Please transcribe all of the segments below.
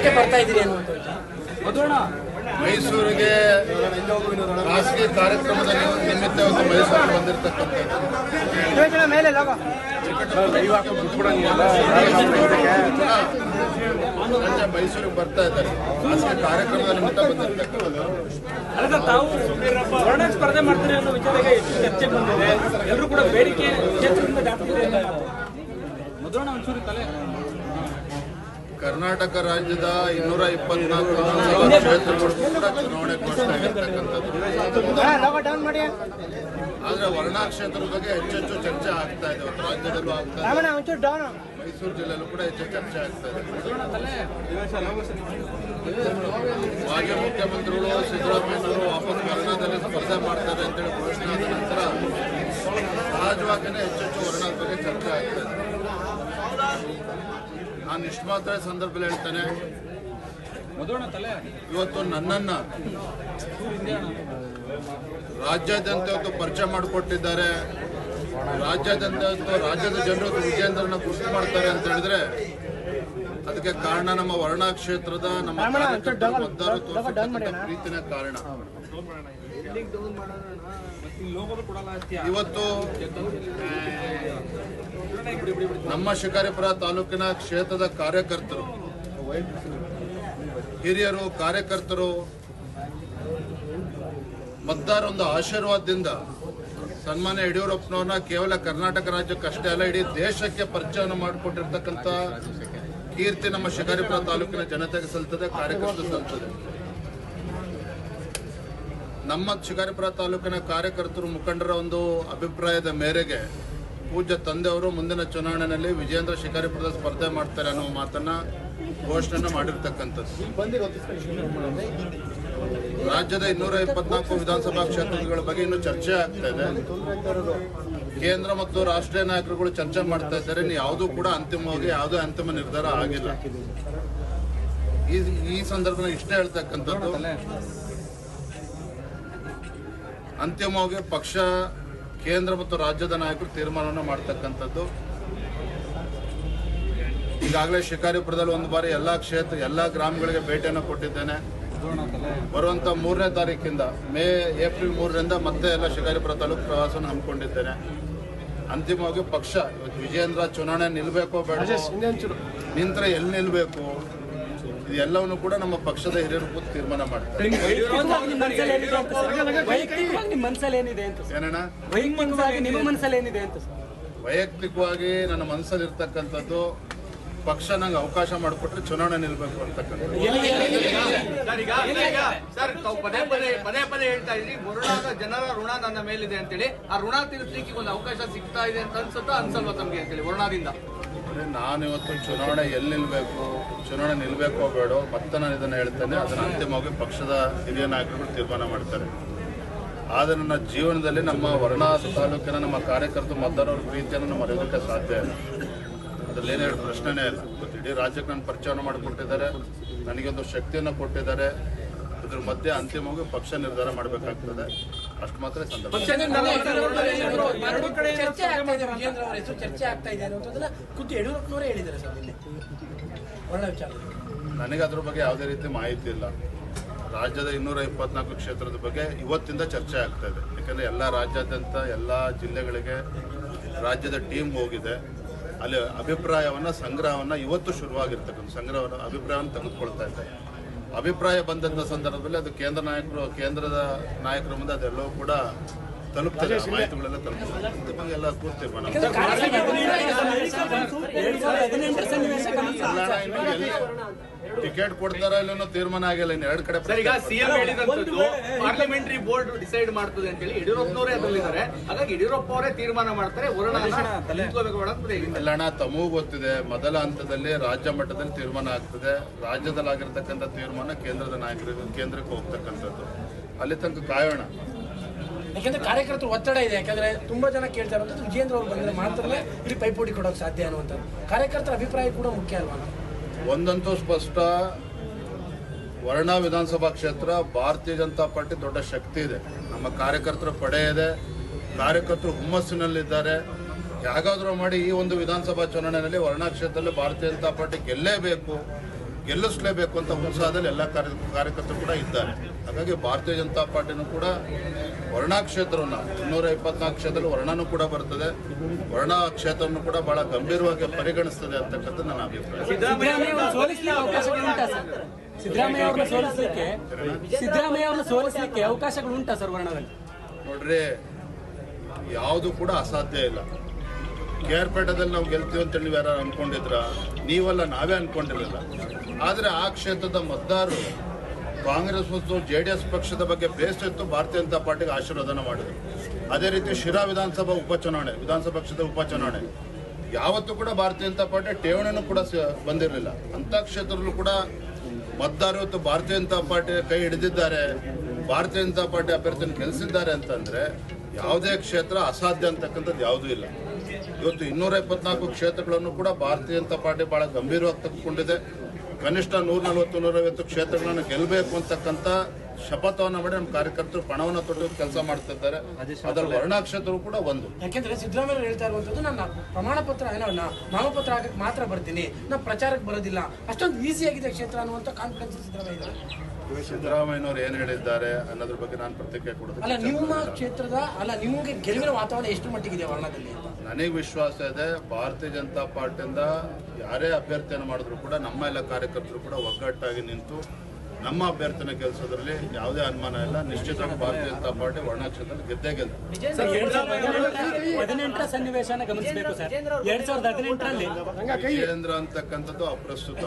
ಯಾಕೆ ಬರ್ತಾ ಇದ್ದೀರಿ ಮೈಸೂರಿಗೆ ಖಾಸಗಿ ಕಾರ್ಯಕ್ರಮದ ನಿಮಿತ್ತ ಒಂದು ಮೈಸೂರಿಗೆ ಸಂಜೆ ಮೈಸೂರಿಗೆ ಬರ್ತಾ ಇದ್ದಾರೆ ಖಾಸಗಿ ಕಾರ್ಯಕ್ರಮದ ನಿಮಿತ್ತ ಬಂದಿರತಕ್ಕಂಥದ್ದು ಅಲ್ಲ ತಾವು ಸ್ಪರ್ಧೆ ಮಾಡ್ತಾರೆ ಅನ್ನೋ ವಿಚಾರಕ್ಕೆ ಚರ್ಚೆ ಬಂದಿದೆ ಎಲ್ಲರೂ ಕೂಡ ಬೇಡಿಕೆ ಕ್ಷೇತ್ರದಿಂದ ತಲೆ ಕರ್ನಾಟಕ ರಾಜ್ಯದ ಇನ್ನೂರ ಇಪ್ಪತ್ನಾಲ್ಕು ವಿಧಾನಸಭಾ ಕ್ಷೇತ್ರಗಳು ಕೂಡ ಚುನಾವಣೆ ಘೋಷಣೆ ಆಗಿರ್ತಕ್ಕಂಥದ್ದು ಆದ್ರೆ ವರ್ಣಾ ಕ್ಷೇತ್ರದ ಬಗ್ಗೆ ಹೆಚ್ಚೆಚ್ಚು ಚರ್ಚೆ ಆಗ್ತಾ ಇದೆ. ರಾಜ್ಯದಲ್ಲೂ ಆಗ್ತಾ ಇದೆ. ಮೈಸೂರು ಜಿಲ್ಲೆಯಲ್ಲೂ ಕೂಡ ಹೆಚ್ಚು ಚರ್ಚೆ ಆಗ್ತಾ ಇದೆ. ಮಾಜಿ ಮುಖ್ಯಮಂತ್ರಿಗಳು ಸಿದ್ದರಾಮಯ್ಯನವರು ವಾಪಸ್ ವರ್ಣದಲ್ಲಿ ಸ್ಪರ್ಧೆ ಮಾಡ್ತಾರೆ ಅಂತೇಳಿ ಘೋಷಣೆ ಆದ ನಂತರ ಸಹಜವಾಗಿಯೇ ಹೆಚ್ಚೆಚ್ಚು ವರ್ಣದ ಬಗ್ಗೆ ಚರ್ಚೆ ಆಗ್ತಾ ಇದೆ. ನಾನು ಇಷ್ಟು ಮಾತ್ರ ಸಂದರ್ಭದಲ್ಲಿ ಹೇಳ್ತೇನೆ. ಇವತ್ತು ನನ್ನನ್ನ ರಾಜ್ಯಾದ್ಯಂತ ಇವತ್ತು ಪರಿಚಯ ಮಾಡಿಕೊಟ್ಟಿದ್ದಾರೆ. ರಾಜ್ಯಾದ್ಯಂತ ಇವತ್ತು ರಾಜ್ಯದ ಜನರು ವಿಜೇಂದ್ರನ ಗುರುತು ಮಾಡ್ತಾರೆ ಅಂತ ಹೇಳಿದ್ರೆ ಅದಕ್ಕೆ ಕಾರಣ ನಮ್ಮ ವರ್ಣ ಕ್ಷೇತ್ರದ ನಮ್ಮ ಪ್ರೀತಿನ ಕಾರಣ. ಇವತ್ತು, ನಮ್ಮ ಶಿಕಾರಿಪುರ ತಾಲೂಕಿನ ಕ್ಷೇತ್ರದ ಕಾರ್ಯಕರ್ತರು, ಹಿರಿಯರು, ಕಾರ್ಯಕರ್ತರು ಮತದಾರೊಂದು ಆಶೀರ್ವಾದದಿಂದ ಸನ್ಮಾನ್ಯ ಯಡಿಯೂರಪ್ಪನವ್ರನ್ನ ಕೇವಲ ಕರ್ನಾಟಕ ರಾಜ್ಯಕ್ಕೆ ಅಷ್ಟೇ ಅಲ್ಲ, ಇಡೀ ದೇಶಕ್ಕೆ ಪರಿಚಯನ ಮಾಡಿಕೊಟ್ಟಿರ್ತಕ್ಕಂಥ ಕೀರ್ತಿ ನಮ್ಮ ಶಿಕಾರಿಪುರ ತಾಲೂಕಿನ ಜನತೆಗೆ ಸಲ್ತದೆ, ಕಾರ್ಯಕರ್ತರು ಸಲ್ತದೆ. ನಮ್ಮ ಶಿಕಾರಿಪುರ ತಾಲೂಕಿನ ಕಾರ್ಯಕರ್ತರು ಮುಖಂಡರ ಒಂದು ಅಭಿಪ್ರಾಯದ ಮೇರೆಗೆ ಪೂಜ್ಯ ತಂದೆಯವರು ಮುಂದಿನ ಚುನಾವಣೆಯಲ್ಲಿ ವಿಜೇಂದ್ರ ಶಿಕಾರಿಪುರದ ಸ್ಪರ್ಧೆ ಮಾಡ್ತಾರೆ ಅನ್ನೋ ಮಾತನ್ನ ಘೋಷಣೆ ಮಾಡಿರ್ತಕ್ಕಂಥದ್ದು. ರಾಜ್ಯದ ಇನ್ನೂರ ಇಪ್ಪತ್ನಾಲ್ಕು ವಿಧಾನಸಭಾ ಕ್ಷೇತ್ರಗಳ ಬಗ್ಗೆ ಇನ್ನೂ ಚರ್ಚೆ ಆಗ್ತಾ ಇದೆ. ಕೇಂದ್ರ ಮತ್ತು ರಾಷ್ಟ್ರೀಯ ನಾಯಕರುಗಳು ಚರ್ಚೆ ಮಾಡ್ತಾ ಇದ್ದಾರೆ. ಯಾವುದೂ ಕೂಡ ಅಂತಿಮವಾಗಿ ಯಾವುದೇ ಅಂತಿಮ ನಿರ್ಧಾರ ಆಗಿಲ್ಲ. ಈ ಈ ಸಂದರ್ಭದಲ್ಲಿ ಇಷ್ಟೇ ಹೇಳ್ತಕ್ಕಂಥದ್ದು. ಅಂತಿಮವಾಗಿ ಪಕ್ಷ ಕೇಂದ್ರ ಮತ್ತು ರಾಜ್ಯದ ನಾಯಕರು ತೀರ್ಮಾನವನ್ನು ಮಾಡ್ತಕ್ಕಂಥದ್ದು. ಈಗಾಗಲೇ ಶಿಕಾರಿಪುರದಲ್ಲಿ ಒಂದು ಬಾರಿ ಎಲ್ಲಾ ಕ್ಷೇತ್ರ ಎಲ್ಲಾ ಗ್ರಾಮಗಳಿಗೆ ಭೇಟಿಯನ್ನು ಕೊಟ್ಟಿದ್ದೇನೆ. ಬರುವಂತ ಮೂರನೇ ತಾರೀಕಿಂದ ಮೇ ಏಪ್ರಿಲ್ ಮೂರರಿಂದ ಮತ್ತೆ ಎಲ್ಲ ಶಿಕಾರಿಪುರ ತಾಲೂಕು ಪ್ರವಾಸವನ್ನು ಹಮ್ಮಿಕೊಂಡಿದ್ದೇನೆ. ಅಂತಿಮವಾಗಿ ಪಕ್ಷ ವಿಜೇಂದ್ರ ಚುನಾವಣೆ ನಿಲ್ಬೇಕೋ ಬೇಡ ನಿಂತರೆ ಎಲ್ಲಿ ನಿಲ್ಬೇಕು? ಇದೆಲ್ಲವನ್ನು ಕೂಡ ನಮ್ಮ ಪಕ್ಷದ ಹಿರಿಯರು ಕೂತು ತೀರ್ಮಾನ ಮಾಡ್ತಾರೆ. ವೈಯಕ್ತಿಕವಾಗಿ ನಿಮ್ಮ ಮನಸ್ಸಲ್ಲಿ ಏನಿದೆ ಅಂತ ಸರ್? ಏನಣ್ಣ? ವೈಯಕ್ತಿಕವಾಗಿ ನಿಮ್ಮ ಮನಸ್ಸಲ್ಲಿ ಏನಿದೆ ಅಂತ ಸರ್? ವೈಯಕ್ತಿಕವಾಗಿ ನನ್ನ ಮನಸ್ಸಲ್ಲಿ ಇರ್ತಕ್ಕಂಥದ್ದು ಪಕ್ಷ ನಂಗೆ ಅವಕಾಶ ಮಾಡಿಕೊಟ್ರೆ ಚುನಾವಣೆ ನಿಲ್ಬೇಕು ಅಂತಕ್ಕಂಥ ಸರ್, ಈಗ ಈಗ ಸರ್ ತಾವು ಪದೇ ಪದೇ ಪದೇ ಪದೇ ಹೇಳ್ತಾ ಇದ್ರಿ ಬರುಣಾದ ಜನರ ಋಣ ನನ್ನ ಮೇಲಿದೆ ಅಂತೇಳಿ. ಆ ಋಣ ತೀರಿಸ್ಲಿಕ್ಕೆ ಒಂದು ಅವಕಾಶ ಸಿಗ್ತಾ ಇದೆ ಅಂತ ಅನ್ಸುತ್ತಾ ಅನ್ಸಲ್ವಾ ತಮ್ಗೆ ಅಂತೇಳಿ ವರುಣಾದಿಂದ ಅಂದ್ರೆ ನಾನು ಇವತ್ತು ಚುನಾವಣೆ ಎಲ್ಲಿ ನಿಲ್ಬೇಕು? ಚುನಾವಣೆ ನಿಲ್ಬೇಕೋ ಬೇಡೋ? ಮತ್ತೆ ನಾನು ಇದನ್ನ ಹೇಳ್ತೇನೆ. ಅದನ್ನ ಅಂತಿಮವಾಗಿ ಪಕ್ಷದ ಹಿರಿಯ ನಾಯಕರು ತೀರ್ಮಾನ ಮಾಡ್ತಾರೆ. ಆದರೆ ನನ್ನ ಜೀವನದಲ್ಲಿ ನಮ್ಮ ವರ್ಣಾಸ ತಾಲೂಕಿನ ನಮ್ಮ ಕಾರ್ಯಕರ್ತರು ಮತದಾರರ ಪ್ರೀತಿಯನ್ನು ನಾವು ಮರೆಯೋದಕ್ಕೆ ಸಾಧ್ಯ ಇಲ್ಲ. ಅದರಲ್ಲಿ ಏನು ಹೇಳಿ ಪ್ರಶ್ನೆನೇ ಇಲ್ಲ. ಇಡೀ ರಾಜ್ಯಕ್ಕೆ ನಾನು ಪರಿಚಯವನ್ನು ಮಾಡಿಕೊಟ್ಟಿದ್ದಾರೆ. ನನಗೊಂದು ಶಕ್ತಿಯನ್ನು ಕೊಟ್ಟಿದ್ದಾರೆ. ಇದ್ರ ಮಧ್ಯೆ ಅಂತಿಮವಾಗಿ ಪಕ್ಷ ನಿರ್ಧಾರ ಮಾಡಬೇಕಾಗ್ತದೆ. ಅಷ್ಟು ಮಾತ್ರ ಸಂದರ್ಭ. ಎರಡು ಕಡೆ ಚರ್ಚೆ ಆಗ್ತಾ ಇದೆ ವಿಜೇಂದ್ರ ಅವರ ಹೆಸರು ಚರ್ಚೆ ಆಗ್ತಾ ಇದೆ ಅನ್ನೋದನ್ನ ಖುದ್ದು ಯಡಿಯೂರಪ್ಪನವರೇ ಹೇಳಿದ್ದಾರೆ ಸರ್ ನಿನ್ನೆ. ವರ್ಣ ವಿಚಾರದಲ್ಲಿ ನನಗೆ ಅದ್ರ ಬಗ್ಗೆ ಯಾವುದೇ ರೀತಿ ಮಾಹಿತಿ ಇಲ್ಲ. ರಾಜ್ಯದ ಇನ್ನೂರ ಇಪ್ಪತ್ನಾಲ್ಕು ಕ್ಷೇತ್ರದ ಬಗ್ಗೆ ಇವತ್ತಿಂದ ಚರ್ಚೆ ಆಗ್ತಾ ಇದೆ. ಯಾಕಂದ್ರೆ ಎಲ್ಲ ರಾಜ್ಯಾದ್ಯಂತ ಎಲ್ಲ ಜಿಲ್ಲೆಗಳಿಗೆ ರಾಜ್ಯದ ಟೀಮ್ ಹೋಗಿದೆ. ಅಲ್ಲಿ ಅಭಿಪ್ರಾಯವನ್ನ ಸಂಗ್ರಹವನ್ನ ಇವತ್ತು ಶುರುವಾಗಿರ್ತಕ್ಕಂಥ ಸಂಗ್ರಹವನ್ನು ಅಭಿಪ್ರಾಯವನ್ನು ತೆಗೆದುಕೊಳ್ತಾ ಇದ್ದಾರೆ. ಅಭಿಪ್ರಾಯ ಬಂದಂತ ಸಂದರ್ಭದಲ್ಲಿ ಅದು ಕೇಂದ್ರ ನಾಯಕರು ಕೇಂದ್ರದ ನಾಯಕರ ಮುಂದೆ ಅದೆಲ್ಲವೂ ಕೂಡ ತಲುಪ್ತದೆ ಮಾಹಿತಿಗಳೆಲ್ಲ ತಲುಪ್ತದೆ ಎಲ್ಲ ಪೂರ್ತಿ ಟಿಕೆಟ್ ಕೊಡ್ತಾರ ಇಲ್ಲ ತೀರ್ಮಾನ ಆಗಿಲ್ಲ ಇನ್ನು ಎರಡು ಕಡೆ ಸರ್ ಈಗ ಸಿಎಂ ಹೇಳಿದಂತದ್ದು ಪಾರ್ಲಿಮೆಂಟರಿ ಬೋರ್ಡ್ ಡಿಸೈಡ್ ಮಾಡ್ತದೆ ಅಂತ ಹೇಳಿ ಯಡಿಯೂರಪ್ಪನವರೇ ಅದರಲ್ಲಿದ್ದಾರೆ. ಹಾಗಾಗಿ ಯಡಿಯೂರಪ್ಪ ಅವರೇ ತೀರ್ಮಾನ ಮಾಡ್ತಾರೆ. ಕಲ್ಯಾಣ ತಮಗೂ ಗೊತ್ತಿದೆ ಮೊದಲ ಹಂತದಲ್ಲಿ ರಾಜ್ಯ ಮಟ್ಟದಲ್ಲಿ ತೀರ್ಮಾನ ಆಗ್ತದೆ. ರಾಜ್ಯದಲ್ಲಿ ಆಗಿರ್ತಕ್ಕಂಥ ತೀರ್ಮಾನ ಕೇಂದ್ರದ ನಾಯಕರಿಗೆ ಕೇಂದ್ರಕ್ಕೆ ಹೋಗ್ತಕ್ಕಂಥದ್ದು. ಅಲ್ಲಿ ತನಕ ಕಾಯೋಣ. ಯಾಕಂದ್ರೆ ಕಾರ್ಯಕರ್ತರು ಒತ್ತಡ ಇದೆ. ಯಾಕಂದ್ರೆ ತುಂಬಾ ಜನ ಕೇಳ್ತಾರೆ ಇರೋದು ವಿಜೇಂದ್ರ ಅವರು ಬಂದ್ರೆ ಮಾತ್ರ ಇಲ್ಲಿ ಪೈಪೋಟಿ ಕೊಡೋಕೆ ಸಾಧ್ಯ ಅನ್ನುವಂಥದ್ದು. ಕಾರ್ಯಕರ್ತರ ಅಭಿಪ್ರಾಯ ಕೂಡ ಮುಖ್ಯ ಅಲ್ವಾ? ಒಂದಂತೂ ಸ್ಪಷ್ಟ. ವರ್ಣ ವಿಧಾನಸಭಾ ಕ್ಷೇತ್ರ ಭಾರತೀಯ ಜನತಾ ಪಾರ್ಟಿ ದೊಡ್ಡ ಶಕ್ತಿ ಇದೆ. ನಮ್ಮ ಕಾರ್ಯಕರ್ತರ ಪಡೆ ಇದೆ. ಕಾರ್ಯಕರ್ತರು ಹುಮ್ಮಸ್ಸಿನಲ್ಲಿದ್ದಾರೆ. ಯಾಗಾದರೂ ಮಾಡಿ ಈ ಒಂದು ವಿಧಾನಸಭಾ ಚುನಾವಣೆಯಲ್ಲಿ ವರ್ಣ ಕ್ಷೇತ್ರದಲ್ಲಿ ಭಾರತೀಯ ಜನತಾ ಪಾರ್ಟಿ ಗೆಲ್ಲೇಬೇಕು, ಗೆಲ್ಲಿಸಲೇಬೇಕು ಅಂತ ಉತ್ಸಾಹದಲ್ಲಿ ಎಲ್ಲ ಕಾರ್ಯ, ಕಾರ್ಯಕರ್ತರು ಕೂಡ ಇದ್ದಾರೆ. ಹಾಗಾಗಿ ಭಾರತೀಯ ಜನತಾ ಪಾರ್ಟಿನೂ ಕೂಡ ವರ್ಣಾ ಕ್ಷೇತ್ರವನ್ನು ಇನ್ನೂರ ಇಪ್ಪತ್ನಾಲ್ಕು ಕ್ಷೇತ್ರದಲ್ಲಿ ವರ್ಣನೂ ಕೂಡ ಬರ್ತದೆ. ವರ್ಣ ಕ್ಷೇತ್ರವನ್ನು ಕೂಡ ಬಹಳ ಗಂಭೀರವಾಗಿ ಪರಿಗಣಿಸ್ತದೆ ಅಂತಕ್ಕಂಥ ನನ್ನ ಅಭಿಪ್ರಾಯ. ಸಿದ್ದರಾಮಯ್ಯ ಅವ್ರನ್ನ ಸೋಲಿಸಲಿಕ್ಕೆ ಸಿದ್ದರಾಮಯ್ಯ ಅವ್ರನ್ನ ಸೋಲಿಸಲಿಕ್ಕೆ ಅವಕಾಶಗಳು ಉಂಟಾ ಸರ್ ವರ್ಣದಲ್ಲಿ? ನೋಡ್ರಿ ಯಾವುದು ಕೂಡ ಅಸಾಧ್ಯ ಇಲ್ಲ. ಕೆ ಆರ್ ಪೇಟದಲ್ಲಿ ನಾವು ಗೆಲ್ತೀವಿ ಅಂತ ಹೇಳಿ ಯಾರು ಅನ್ಕೊಂಡಿದ್ರ? ನೀವಲ್ಲ ನಾವೇ ಅನ್ಕೊಂಡಿರಲಿಲ್ಲ. ಆದರೆ ಆ ಕ್ಷೇತ್ರದ ಮತದಾರರು ಕಾಂಗ್ರೆಸ್ ಮತ್ತು ಜೆ ಡಿ ಎಸ್ ಪಕ್ಷದ ಬಗ್ಗೆ ಬೇಸತ್ತು ಭಾರತೀಯ ಜನತಾ ಪಾರ್ಟಿಗೆ ಆಶೀರ್ವಾದನ ಮಾಡಿದರು. ಅದೇ ರೀತಿ ಶಿರಾ ವಿಧಾನಸಭಾ ಉಪಚುನಾವಣೆ, ವಿಧಾನಸಭಾ ಪಕ್ಷದ ಉಪಚುನಾವಣೆ. ಯಾವತ್ತೂ ಕೂಡ ಭಾರತೀಯ ಜನತಾ ಪಾರ್ಟಿ ಠೇವಣಿನೂ ಕೂಡ ಬಂದಿರಲಿಲ್ಲ. ಅಂಥ ಕ್ಷೇತ್ರದಲ್ಲೂ ಕೂಡ ಮತದಾರರು ಇವತ್ತು ಭಾರತೀಯ ಜನತಾ ಪಾರ್ಟಿ ಕೈ ಹಿಡಿದಿದ್ದಾರೆ. ಭಾರತೀಯ ಜನತಾ ಪಾರ್ಟಿ ಅಭ್ಯರ್ಥಿಯನ್ನು ಗೆಲ್ಲಿಸಿದ್ದಾರೆ ಅಂತಂದರೆ ಯಾವುದೇ ಕ್ಷೇತ್ರ ಅಸಾಧ್ಯ ಅಂತಕ್ಕಂಥದ್ದು ಯಾವುದೂ ಇಲ್ಲ. ಇವತ್ತು ಇನ್ನೂರ ಇಪ್ಪತ್ನಾಲ್ಕು ಕ್ಷೇತ್ರಗಳನ್ನು ಕೂಡ ಭಾರತೀಯ ಜನತಾ ಪಾರ್ಟಿ ಬಹಳ ಗಂಭೀರವಾಗಿ ತೆಗೆದುಕೊಂಡಿದೆ. ಕನಿಷ್ಠ ನೂರ ನಲವತ್ತು ನೂರೈವತ್ತು ಕ್ಷೇತ್ರಗಳನ್ನು ಗೆಲ್ಲಬೇಕು ಅಂತಕ್ಕಂಥ ಶಪಥವನ್ನು ಮಾಡಿ ನಮ್ಮ ಕಾರ್ಯಕರ್ತರು ಪಣವನ್ನು ತೊಟ್ಟು ಕೆಲಸ ಮಾಡ್ತಿದ್ದಾರೆ ಇದ್ದಾರೆ. ಅದರ ಕ್ಷೇತ್ರವು ಕೂಡ ಒಂದು. ಯಾಕೆಂದ್ರೆ ಸಿದ್ದರಾಮಯ್ಯ ಹೇಳ್ತಾ ಇರುವಂತದ್ದು ನಾನು ಪ್ರಮಾಣ ಪತ್ರ ಏನೋ ನಾಮಪತ್ರ ಹಾಕಕ್ಕೆ ಮಾತ್ರ ಬರ್ತೀನಿ. ನಾ ಪ್ರಚಾರಕ್ಕೆ ಬರೋದಿಲ್ಲ. ಅಷ್ಟೊಂದು ಈಸಿ ಆಗಿದೆ ಕ್ಷೇತ್ರ ಅನ್ನುವಂತ ಕಾನ್ಫಿಡೆನ್ಸ್ ಸಿದ್ದರಾಮಯ್ಯ ಇದ್ದಾರೆ. ಸಿದ್ದರಾಮಯ್ಯನವರು ಏನು ಹೇಳಿದ್ದಾರೆ ಅನ್ನೋದ್ರ ಬಗ್ಗೆ ನಾನು ಪ್ರತಿಕ್ರಿಯೆ ಅಲ್ಲ ಕೊಡೋದು ನಿಮ್ಮ ಕ್ಷೇತ್ರದ ಅಲ್ಲ ನಿಮಗೆ ಗೆಲುವಿನ ವಾತಾವರಣ ಎಷ್ಟು ಮಟ್ಟಿಗಿದೆ ವರ್ಣದಲ್ಲಿ ಅಂತ? ನನಗೆ ವಿಶ್ವಾಸ ಇದೆ ಭಾರತೀಯ ಜನತಾ ಪಾರ್ಟಿಯಿಂದ ಯಾರೇ ಅಭ್ಯರ್ಥಿಯನ್ನು ಮಾಡಿದ್ರು ಕೂಡ ನಮ್ಮ ಎಲ್ಲ ಕಾರ್ಯಕರ್ತರು ಕೂಡ ಒಗ್ಗಟ್ಟಾಗಿ ನಿಂತು ನಮ್ಮ ಅಭ್ಯರ್ಥಿನ ಕೆಲಸದಲ್ಲಿ ಯಾವುದೇ ಅನುಮಾನ ಇಲ್ಲ. ನಿಶ್ಚಿತವಾಗಿ ಭಾರತೀಯ ಜನತಾ ಪಾರ್ಟಿ ವರ್ಣ ಕ್ಷೇತ್ರದಲ್ಲಿ ಗೆದ್ದೇ ಗೆಲ್ಲ ಸರ್ ಸಾವಿರದ ಹದಿನೆಂಟರ- ಹದಿನೆಂಟರ ಸನ್ನಿವೇಶನ ಗಮನಿಸಬೇಕು ಸರ್. ಎರಡ್ ಸಾವಿರದ ಹದಿನೆಂಟರಲ್ಲಿ ವಿಜೇಂದ್ರ ಅಂತಕ್ಕಂಥದ್ದು ಅಪ್ರಸ್ತುತ.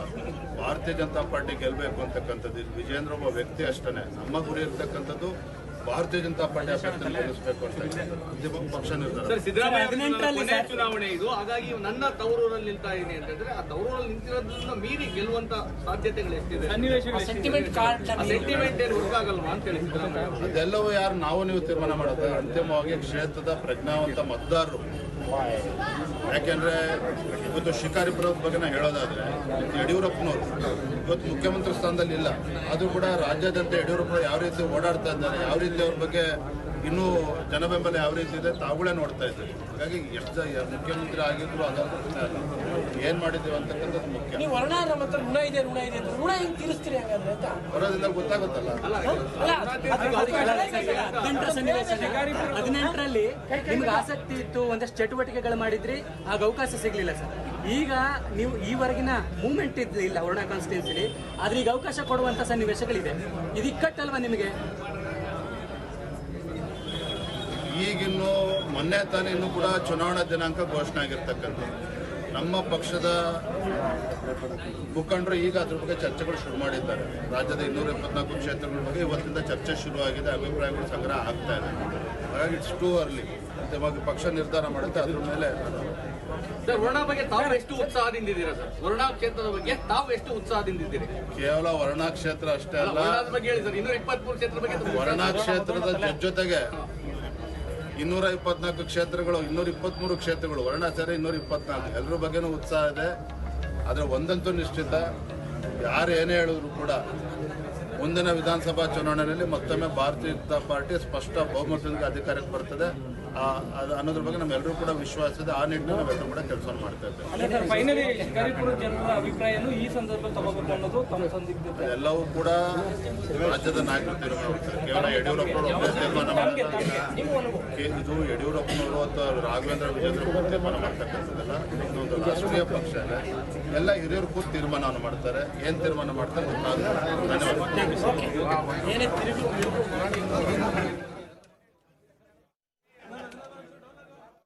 ಭಾರತೀಯ ಜನತಾ ಪಾರ್ಟಿ ಗೆಲ್ಲಬೇಕು ಅಂತಕ್ಕಂಥದ್ದು ವಿಜೇಂದ್ರ ಒಬ್ಬ ವ್ಯಕ್ತಿ ಅಷ್ಟೇ ನಮ್ಮ ಗುರಿ ಇರ್ತಕ್ಕಂಥದ್ದು ಭಾರತೀಯ ಜನತಾ ಪಾರ್ಟಿ ಗೆಲ್ಲಿಸಬೇಕು ಅಂತ ಅಂತಿಮ ಪಕ್ಷ ನಿರ್ಧಾರ. ಸಿದ್ದರಾಮಯ್ಯ ಚುನಾವಣೆ ಇದು. ಹಾಗಾಗಿ ನನ್ನ ತವರೂರಲ್ಲಿ ನಿಲ್ತಾ ಇದೆ ಅಂತಂದ್ರೆ ಆ ತವರೂರಲ್ಲಿ ನಿಂತಿರೋದ್ರಿಂದ ಮೀರಿ ಗೆಲ್ಲುವಂತ ಸಾಧ್ಯತೆಗಳು ಎಷ್ಟಿದೆ? ಸೆಂಟಿಮೆಂಟ್ ಕಾರ್ಡ್ ಸೆಂಟಿಮೆಂಟ್ ಏನು ಹುಡುಗಾಗಲ್ವಾ ಅಂತ ಹೇಳಿ ಸಿದ್ದರಾಮಯ್ಯ. ಅದೆಲ್ಲವೂ ಯಾರು ನಾವು ನೀವು ತೀರ್ಮಾನ ಮಾಡೋದು? ಅಂತಿಮವಾಗಿ ಕ್ಷೇತ್ರದ ಪ್ರಜ್ಞಾವಂತ ಮತದಾರರು ಯಾಕೆಂದ್ರೆ ಇವತ್ತು ಶಿಕಾರಿಪುರದ ಬಗ್ಗೆ ನಾವು ಹೇಳೋದಾದ್ರೆ, ಯಡಿಯೂರಪ್ಪನವರು ಇವತ್ತು ಮುಖ್ಯಮಂತ್ರಿ ಸ್ಥಾನದಲ್ಲಿ ಇಲ್ಲ. ಅದು ಕೂಡ ರಾಜ್ಯಾದ್ಯಂತ ಯಡಿಯೂರಪ್ಪ ಯಾವ ರೀತಿ ಓಡಾಡ್ತಾ ಇದ್ದಾರೆ, ಯಾವ ರೀತಿ ಅವ್ರ ಬಗ್ಗೆ ಇನ್ನೂ ಜನಬೆಂಬಲ ಯಾವ ರೀತಿ ಇದೆ ತಾವುಗಳೇ ನೋಡ್ತಾ ಇದ್ದಾರೆ. ಹಾಗಾಗಿ ಎಷ್ಟು ಮುಖ್ಯಮಂತ್ರಿ ಆಗಿದ್ರು ಅದರ ಏನ್ ಮಾಡಿದ್ದೀವಿ ಅಂತಕ್ಕಂಥದ್ದು ಮುಖ್ಯ ನೀವು ವರ್ಣ ನಮ್ಮ ಹತ್ರ ಋಣ ಇದೆ ಋಣ ಇದೆ ಅಂತ ಋಣ ಹೆಂಗ್ ತೀರಿಸ್ತೀರಿ ಹಂಗಾದ್ರೆ ಅಂತ ಬರೋದ್ರಿಂದ ಗೊತ್ತಾಗುತ್ತಲ್ಲ ಹದಿನೆಂಟರಲ್ಲಿ ನಿಮ್ಗೆ ಆಸಕ್ತಿ ಇತ್ತು ಒಂದಷ್ಟು ಚಟುವಟಿಕೆಗಳು ಮಾಡಿದ್ರಿ ಆಗ ಅವಕಾಶ ಸಿಗ್ಲಿಲ್ಲ ಸರ್ ಈಗ ನೀವು ಈವರೆಗಿನ ಮೂವ್ಮೆಂಟ್ ಇಲ್ಲ ವರ್ಣ ಕಾನ್ಸ್ಟಿಟ್ಯೂನ್ಸಿಲಿ ಆದ್ರೆ ಈಗ ಅವಕಾಶ ಕೊಡುವಂತ ಸನ್ನಿವೇಶಗಳಿದೆ ಇದು ಇಕ್ಕಟ್ಟಲ್ವಾ ನಿಮಗೆ ಈಗಿನ್ನು ಮೊನ್ನೆ ತಾನೇ ಇನ್ನೂ ಕೂಡ ಚುನಾವಣಾ ದಿನಾಂಕ ಘೋಷಣೆ ಆಗಿರ್ತಕ್ಕಂಥದ್ದು ನಮ್ಮ ಪಕ್ಷದ ಮುಖಂಡರು ಈಗ ಅದ್ರ ಬಗ್ಗೆ ಚರ್ಚೆಗಳು ಶುರು ಮಾಡಿದ್ದಾರೆ. ರಾಜ್ಯದ ಇನ್ನೂರ ಇಪ್ಪತ್ನಾಲ್ಕು ಕ್ಷೇತ್ರಗಳ ಬಗ್ಗೆ ಇವತ್ತಿಂದ ಚರ್ಚೆ ಶುರುವಾಗಿದೆ ಅಭಿಪ್ರಾಯಗಳು ಸಂಗ್ರಹ ಆಗ್ತಾ ಇದೆ. ಹಾಗಾಗಿ ಇಟ್ಸ್ ಟೂ ಅರ್ಲಿ ಅಂತಿಮವಾಗಿ ಪಕ್ಷ ನಿರ್ಧಾರ ಮಾಡುತ್ತೆ ಅದ್ರ ಮೇಲೆ ಸರ್ ವರ್ಣ ಬಗ್ಗೆ ತಾವು ಎಷ್ಟು ಉತ್ಸಾಹದಿಂದ ಇದ್ದೀರಾ ಸರ್? ವರ್ಣ ಕ್ಷೇತ್ರದ ಬಗ್ಗೆ ತಾವು ಎಷ್ಟು ಉತ್ಸಾಹದಿಂದ ಇದ್ದೀರಿ? ಕೇವಲ ವರ್ಣಾ ಕ್ಷೇತ್ರ ಅಷ್ಟೇ ಅಲ್ಲ, ಬಗ್ಗೆ ಹೇಳಿ ಸರ್ ಇನ್ನೂರ ಇಪ್ಪತ್ಮೂರು ಕ್ಷೇತ್ರ ಬಗ್ಗೆ ವರ್ಣಾ ಕ್ಷೇತ್ರದ ಜೊತೆ- ಜೊತೆಗೆ ಇನ್ನೂರ ಇಪ್ಪತ್ನಾಲ್ಕು ಕ್ಷೇತ್ರಗಳು, ಇನ್ನೂರ ಇಪ್ಪತ್ಮೂರು ಕ್ಷೇತ್ರಗಳು ವರ್ಣ ಸೇರಿ ಇನ್ನೂರ ಇಪ್ಪತ್ನಾಲ್ಕು. ಎಲ್ಲರ ಬಗ್ಗೆನೂ ಉತ್ಸಾಹ ಇದೆ. ಆದರೆ ಒಂದಂತೂ ನಿಶ್ಚಿತ, ಯಾರು ಏನೇ ಹೇಳಿದ್ರು ಕೂಡ ಮುಂದಿನ ವಿಧಾನಸಭಾ ಚುನಾವಣೆಯಲ್ಲಿ ಮತ್ತೊಮ್ಮೆ ಭಾರತೀಯ ಜನತಾ ಪಾರ್ಟಿ ಸ್ಪಷ್ಟ ಬಹುಮತದಿಂದ ಅಧಿಕಾರಕ್ಕೆ ಬರ್ತದೆ. ಅನ್ನೋದ್ರ ಬಗ್ಗೆ ನಮ್ಮೆಲ್ಲರೂ ಕೂಡ ವಿಶ್ವಾಸ ಇದೆ. ಆ ನಿಟ್ಟಿನಲ್ಲಿ ನಾವೆಲ್ಲರೂ ಕೂಡ ಕೆಲಸ ಮಾಡ್ತಾ ಇದ್ದೇವೆ. ಎಲ್ಲವೂ ಕೂಡ ರಾಜ್ಯದ ನಾಯಕರು ಕೇವಲ ಯಡಿಯೂರಪ್ಪನವರು ತೀರ್ಮಾನ ಇದು ಯಡಿಯೂರಪ್ಪನವರು ಅಥವಾ ರಾಘವೇಂದ್ರ ವಿಜೇಂದ್ರ ತೀರ್ಮಾನ ಮಾಡ್ತಕ್ಕಂಥದ್ದಲ್ಲ ಇದೊಂದು ರಾಷ್ಟ್ರೀಯ ಪಕ್ಷ ಎಲ್ಲ ಹಿರಿಯರು ಕೂಡ ತೀರ್ಮಾನವನ್ನು ಮಾಡ್ತಾರೆ. ಏನ್ ತೀರ್ಮಾನ ಮಾಡ್ತಾರೆ ಧನ್ಯವಾದ నేనే తిరిగి